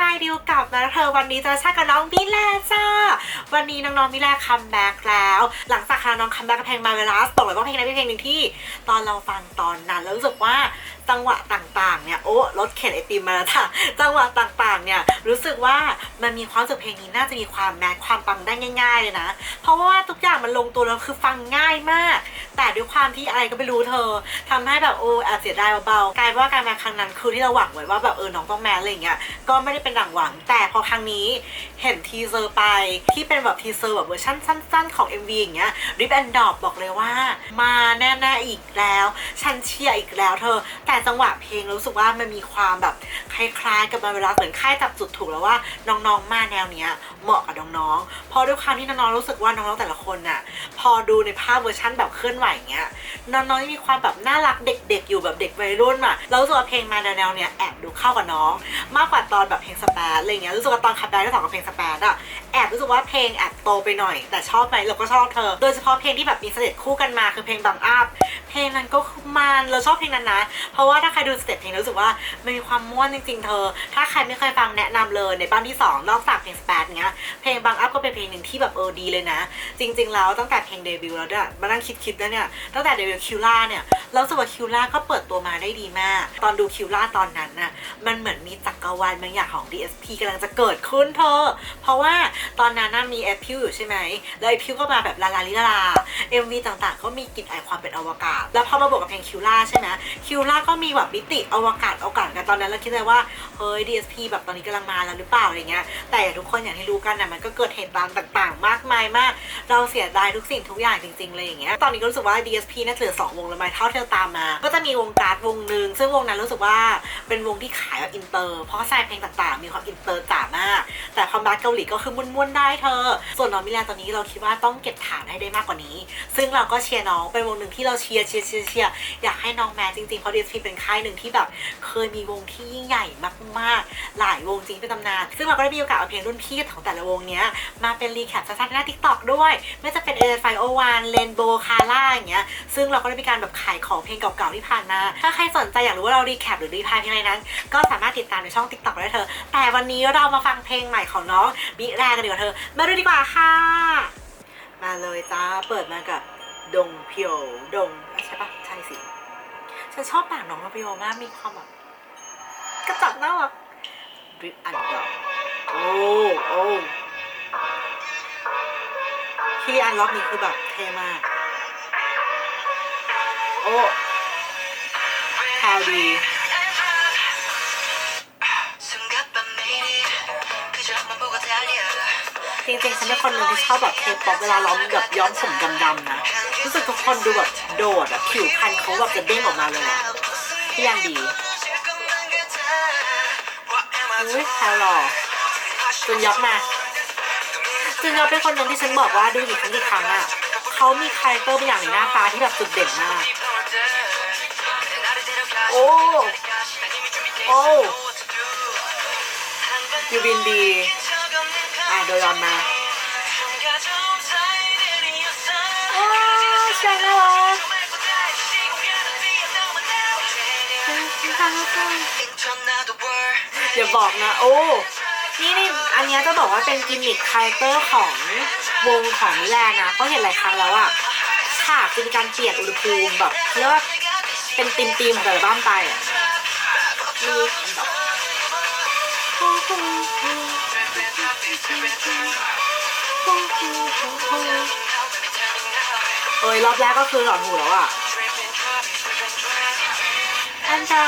นายดิวกลับมาแล้วเธอวันนี้จะชากับน้องมิแลจ้า วันนี้น้องๆมิแลคัมแบ็กแล้ว หลังจากค่ะน้องคัมแบ็กกับเพลงมาเวลัสบอกเลยว่าเพลงนั้นเป็นเพลงหนึ่งที่ตอนเราฟังตอนนั้นแล้วรู้สึกว่าจังหวะต่างๆเนี่ยโอ้รถเข็นไอติมมาแล้วค่ะจังหวะต่างๆเนี่ยรู้สึกว่ามันมีความสึกเพลงนี้น่าจะมีความแมสความปังได้ง่าย ๆเลยนะ เพราะว่าทุกอย่างมันลงตัวแล้วคือฟังง่ายมาก แต่ด้วยความที่อะไรก็ไม่รู้เธอทำให้แบบโอ้แอบเสียดายเบาๆกลายเป็นว่าการแมาครั้งนั้นคือที่เราหวังไว้ว่าแบบเออน้องต้องแมสอะไรอย่างเงี้ยก็ไม่ได้เป็นดังหวัง แต่พอครั้งนี้เห็นทีเซอร์ไปที่เป็นแบบทีเซอร์แบบเวอร์ชันสั้น ๆ ของ MV อย่างเงี้ยริบแอนดอบบอกเลยว่า มาแน่ๆอีกแล้ว ฉันเชียร์อีกแล้วเธอ แต่จังหวะเพลงรู้สึกว่ามันมีความแบบคล้ายๆ กับมาเวลาเหมือนค่ายจับจุดถูกแล้วว่าน้องๆมาแนวเนี้ยเหมาะกับน้องๆเพราะด้วยความที่น้องๆรู้สึกว่าน้องๆแต่ละคนน่ะพอดูในภาพเวอร์ชันแบบเคลื่อนไหวอย่างเงี้ยน้องๆมีความแบบน่ารักเด็ก ๆ อยู่แบบเด็กวัยรุ่นอะแล้วรู้สึกว่าเพลงมาแนวๆเนี้ยแอบดูเข้ากับน้อง มากกว่าตอนแบบเพลงสแปซอะไรเงี้ยรู้สึกว่าตอนคัมแบ็กที่สองกับเพลงสแปซอะแอบรู้สึกว่าเพลงแอบโตไปหน่อย แต่ชอบไหมเราก็ชอบเธอ โดยเฉพาะเพลงที่แบบมีเสด็จคู่กันมาคือเพลงบังอัพ เพลงนั้นก็คือมันเราชอบเพลงนั้นนะ เพราะว่าถ้าใครดูสเต็ปเพลงแล้รู้สึกว่ามันมีความม่วนจริง ๆ เธอ ถ้าใครไม่เคยฟังแนะนำเลยในบ้านที่สองนอกจากเพลงสแปซเงี้ยเพลงบังอัพก็เป็นเพลงหนึ่งที่แบบเออดีเลยนะ จริง ๆ แล้วตั้งแต่เพลงเดบิวต์แล้วเนี่ยมานั่งคิดๆแล้วเนี่ยตั้งแต่เดบิวต์คิวล่าเนี่ยเราสึกว่าคิวล่าก็เปิดตัวมาได้ดีมาก ตอนดูคิวล่าตอนนั้นน่ะมันเหมือนมีจักรวาลบางอย่างของ DSP กำลังจะเกิดขึ้นเธอ เพราะว่าตอนนั้นน่ะมีแอปพิวอยู่ใช่ไหมแล้วไอพิวก็มาแบบลาลาลิลาลา MV ต่างๆ ก็มีกลิ่นอายความเป็นอวกาศแล้วพอมาบวกกับเพลงคิวล่าใช่ไหมคิวล่าก็มีแบบมิติอวกาศอวกาศกันตอนนั้นเราคิดเลยว่าเฮ้ย DSP แบบตอนนี้กำลังมาแล้วหรือเปล่าอะไรเงี้ยแต่ทุกคนอย่างที่รู้กันนะมันก็เกิดเหตุการณ์ต่างๆ มากมายมาก เราเสียดายทุกสิ่งทุกอย่างจริงๆเลยอย่างเงี้ยตอนนี้ก็รู้สึกว่า DSP น่าจะเหลือสองวงแล้วไหมเท่าที่เราตามมา ก็จะมีวงการ์ดวงหนึ่งซึ่งวงนั้นรู้สึกว่าเป็นวงที่ขายแบบอินเตอร์ เพราะใส่เพลงต่างๆ มีความอินเตอร์จ๋ามาก แต่ความรักเกาหลีก็คือม้วนๆได้เธอ ส่วนน้องมิลาตอนนี้เราคิดว่าต้องเก็บฐานให้ได้มากกว่านี้ ซึ่งเราก็เชียร์น้องเป็นวงหนึ่งที่เราเชียร์เชียร์เชียร์เชียร์อยากให้น้องแมสจริงๆเพราะ DSP เป็นค่ายหนึ่งที่แบบเคยมีวงที่ยิ่งใหญ่มากๆ หลายวงจริงเป็นตำนาน ซึ่งเราก็ได้มีโอกาสเอาเพลงรุ่นพี่ของแต่ละวงเนี้ยมาเป็นรีแคปสั้นๆหน้าทิกตอกด้วย ไม่ว่าจะเป็นเอไฟโอวานเลนโบคาร่าอย่างเงี้ยซึ่งเราก็ได้มีการแบบขายของเพลงเก่าๆที่ผ่านมา ถ้าใครสนใจอยากรู้ว่าเรารีแคปหรือรีพายเพลงอะไรนั้น ก็สามารถติดตามในช่อง TikTok ได้เธอ แต่วันนี้เรามาฟังเพลงใหม่ของน้องบิแรกันดีกว่าเธอ มาดูดีกว่าค่ะ มาเลยจ้า เปิดมากับ ดงเพียวดงใช่ปะใช่สิฉันชอบปากน้องมาเพียวมากมีความแบบกระจับน่ารักริบอันดอกโอ้โอ้ที่อันล็อกนี้คือแบบเท่มากโอ้แพรวดีจริงๆฉันเป็นคนหนึ่งที่ชอบแบบเคป๊อปเวลาร้องแบบย้อมผมดำๆนะ รู้สึกทุกคนดูแบบโดดอะผิวพรรณเขาแบบจะเด้งออกมาเลยอะที่ยังดีอุ้ยแพรวหล่อจุนยอกมาจุนยอกเป็นคนหนึ่งที่ฉันบอกว่าดูกี่ครั้งกี่ครั้งอะเขามีคาแรคเตอร์บางอย่างในหน้าตาที่แบบจุดเด่นมาก โอ้โอ้ยูบินดี อะโดยอนมา ใช่น่ารักอย่าบอกนะ โอ้ นี่นี่อันนี้จะบอกว่าเป็นกิมมิคคาแรคเตอร์ของวงของมิแลนนะเขาะเห็นหลายครั้งแล้วอะฉากจะมีการเปลี่ยนอุณหภูมิแบบเรียกว่าเป็นตีมตีมของแต่ละบ้านไปอะมีแบบ อ้ยรอบแรกก็คือหลอนหูแล้วอะอันดา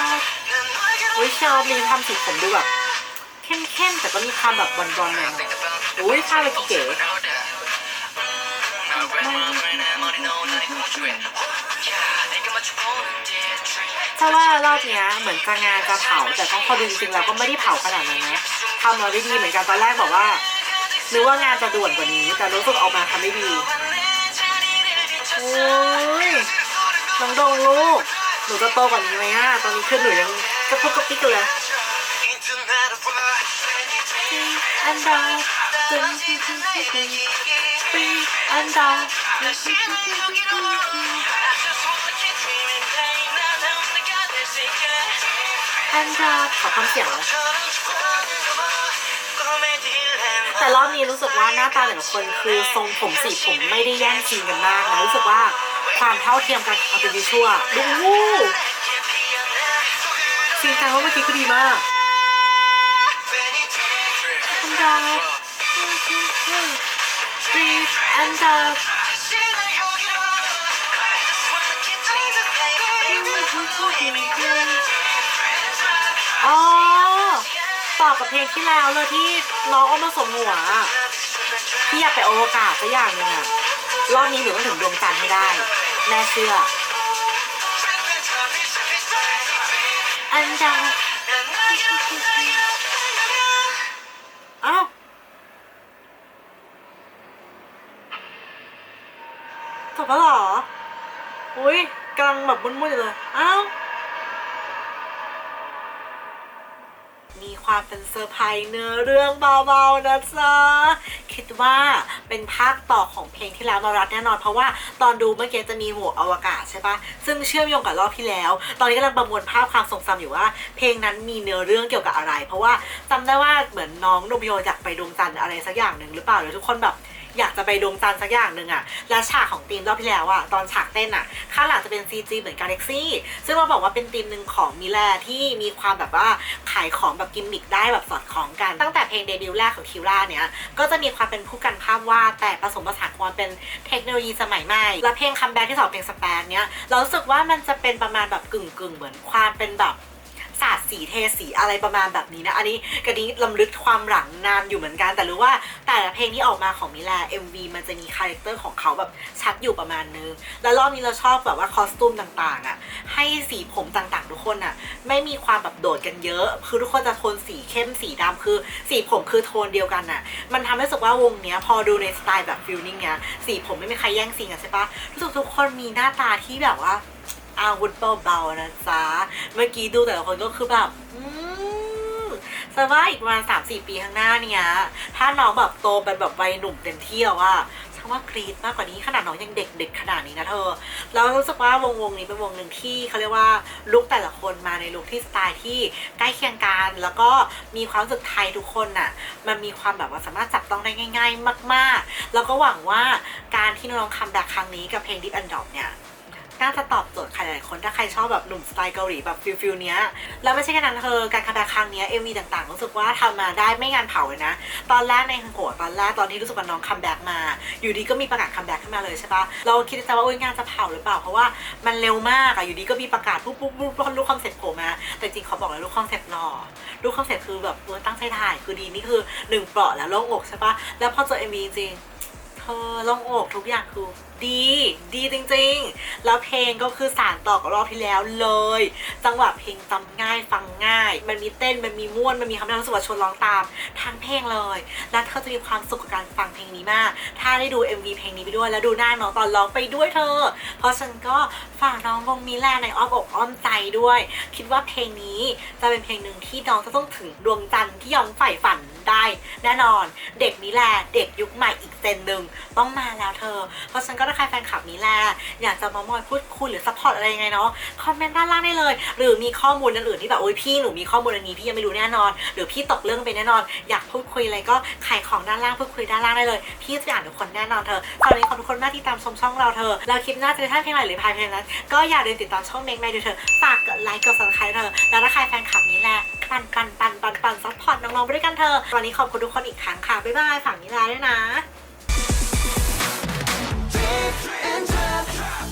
วิชอบมีทำสีผมดูแบบเข้มๆแต่ก็มีความแบบบอลๆหน่อยๆอุ้ยท่าเลยเก๋ถ้าว่ารอบเนี้ยเหมือนจะงานจะเผาแต่ต้องพอดูจริงๆแล้วก็ไม่ได้เผาขนาดนั้นนะทำมาได้ดีเหมือนกันตอนแรกบอกว่านึกว่างานจะด่วนกว่านี้แต่รู้สึกออกมาทำได้ดี โอ้ยน้องดงลูก หนูจะโตกว่านี้ไหมอะ ตอนนี้คือหนูยังกระพุกกระปิกเลยอันดาตึงปีอันดาอันดาขอทำเสียงเลย แต่รอบนี้รู้สึกว่าหน้าตาแต่ละคนคือทรงผมสีผมไม่ได้แย่งชิงกันมากนะรู้สึกว่าความเท่าเทียมกันเอาเป็นวิชวลดูจริงจังว่าเมื่อกี้คือดีมากอันดา Breathe and up อ๋อ ต่อกับเพลงที่แล้วเลยที่น้องเอามาสมหัวพี่อยากไปอวกาศสักอย่างหนึ่งอะรอบนี้หนูต้องถึงดวงจันทร์ให้ได้แม่เชื่อ อันดาอ้าวจบแล้วเหรอ อุ้ยกำลังแบบมุ่นๆอยู่เลยอ้า มีความเป็นเซอร์ไพรส์เนื้อเรื่องเบาๆนะจ๊ะ คิดว่าเป็นภาคต่อของเพลงที่แล้วมารัดแน่นอน เพราะว่าตอนดูเมื่อกี้จะมีหมวอวกาศใช่ปะซึ่งเชื่อมโยงกับรอบที่แล้ว ตอนนี้กำลังประมวลภาพความทรงจำอยู่ว่า เพลงนั้นมีเนื้อเรื่องเกี่ยวกับอะไร เพราะว่าจำได้ว่าเหมือนน้องโนบิโออยากไปดวงจันทร์อะไรสักอย่างหนึ่งหรือเปล่าหรือทุกคนแบบ อยากจะไปดวงจันทร์สักอย่างหนึ่งอะและฉากของทีมรอบที่แล้วอะตอนฉากเต้นอะข้างหลังจะเป็น CG เหมือนกาแล็กซี่ซึ่งเราบอกว่าเป็นทีมหนึ่งของมิแลที่มีความแบบว่าขายของแบบกิมมิคได้แบบสอดคล้องกัน ตั้งแต่เพลงเดบิวต์แรกของคิวราเนี่ยก็จะมีความเป็นผู้กันภาพวาดแต่ผสมผสานความเป็นเทคโนโลยีสมัยใหม่ และเพลงคัมแบ็กที่สองเพลงสแปนเนี่ยเรารู้สึกว่ามันจะเป็นประมาณแบบกึ่งกึ่งๆเหมือนความเป็นแบบ สาดสีเทสีอะไรประมาณแบบนี้นะ อันนี้กระนี้ลำลึกความหลังนานอยู่เหมือนกัน แต่รู้ว่าแต่ละเพลงที่ออกมาของมิลา MV มันจะมีคาแรคเตอร์ของเขาแบบชัดอยู่ประมาณนึง แล้วรอบนี้เราชอบแบบว่าคอสตูมต่างๆอะ ให้สีผมต่างๆ ทุกคนอะ ไม่มีความแบบโดดกันเยอะ คือทุกคนจะโทนสีเข้มสีดำคือ สีผมคือโทนเดียวกันอะ มันทำให้รู้สึกว่าวงเนี้ยพอดูในสไตล์แบบฟิลลิ่งเนี้ยสีผมไม่มีใครแย่งซีนกันใช่ปะรู้สึกทุกคนมีหน้าตาที่แบบว่า อาวุธเบาๆนะจ๊ะ เมื่อกี้ดูแต่ละคนก็คือแบบอืมสว่าอีกประมาณสามสี่ปีข้างหน้าเนี้ยถ้าน้องแบบโตเป็นแบบวัยหนุ่มเต็มที่แล้วว่าฉันว่ากรีดมากกว่านี้ขนาดน้องยังเด็กๆขนาดนี้นะเธอแล้วรู้สึกว่าวงวงๆนี้เป็นวงหนึ่งที่เขาเรียกว่าลุคแต่ละคนมาในลุคที่สไตล์ที่ใกล้เคียงกันแล้วก็มีความสึกไทยทุกคนน่ะมันมีความแบบว่าสามารถจับต้องได้ง่าย ๆ มาก ๆ แล้วก็หวังว่าการที่น้องคัมแบ็กครั้งนี้กับเพลง Deep and Drop เนี่ย น่าจะตอบโจทย์ใครหลายคนถ้าใครชอบแบบหนุ่มสไตล์เกาหลีแบบฟิลฟิลเนี้ยแล้วไม่ใช่แค่นั้นเธอการคัมแบ็กครั้งนี้เอ็มวีต่างๆ รู้สึกว่าทำมาได้ไม่งานเผาเลยนะ ตอนแรกในฮังโกตอนแรกตอนที่รู้สึกว่าน้องคัมแบ็กมา อยู่ดีก็มีประกาศคัมแบ็กขึ้นมาเลยใช่ปะเราคิดในใจว่าอ้ยงานจะเผาหรือเปล่าเพราะว่ามันเร็วมากอะอยู่ดีก็มีประกาศปุ๊บปุ๊บปุ๊บลูกคอนเซ็ปต์โผล่มาแต่จริงเขาบอกเลยลูกคอนเซ็ปต์หล่อลูกคอนเซ็ปต์คือแบบตั้งใจถ่ายคือดีนี่คือหนึ่งเปราะแล้วโล่งอกใช่ปะแล้วพอเจอเอ็มวีจริง อลงอกทุกอย่างคือดีดีจริงๆ แล้วเพลงก็คือสารต่อกับรอบที่แล้วเลย จังหวะเพลงจำง่ายฟังง่าย มันมีเต้นมันมีม่วนมันมีคำนำสว่าชวนร้องตามทั้งเพลงเลย และเธอจะมีความสุขกับการฟังเพลงนี้มาก ถ้าได้ดู MV เพลงนี้ไปด้วยแล้วดูหน้าน้องตอนร้องไปด้วยเธอ เพราะฉันก็ฝากน้องวงมิแลในอ้อมอกอ้อมใจด้วย คิดว่าเพลงนี้จะเป็นเพลงหนึ่งที่น้องจะต้องถึงดวงจันทร์ที่ยองใฝ่ฝันได้ แน่นอน เด็กนี้แลเด็กยุคใหม่อีก เจนหนึ่งต้องมาแล้วเธอ เพราะฉันก็ถ้าใครแฟนคลับนี้แหละอยากจะมามอยพูดคุยหรือซัพพอร์ตอะไรยังไงเนาะคอมเมนต์ด้านล่างได้เลย หรือมีข้อมูลอื่นๆที่แบบโอ้ยพี่หนูมีข้อมูลอันนี้พี่ยังไม่รู้แน่นอน หรือพี่ตกเรื่องไปแน่นอน อยากพูดคุยอะไรก็ขายของด้านล่างพูดคุยด้านล่างได้เลย พี่จะอ่านทุกคนแน่นอนเธอตอนนี้ขอบทุกคนมากที่ตามชมช่องเราเธอแล้วคลิปหน้าจะได้ท่านเพลงอะไรหรือพายเพลงนั้น ก็อย่าลืมติดตามช่องเมกไมดูเธอฝากกดไลค์กดซับสไครต์เธอแล้วถ้าใครแฟนคลับนี้แหละปันปันปันปันปันซัพพอร์ตน้องๆไปด้วยกันเธอวันนี้ขอบคุณทุกคนอีกครั้งค่ะ บ๊ายบายฝากนิลาด้วยนะ and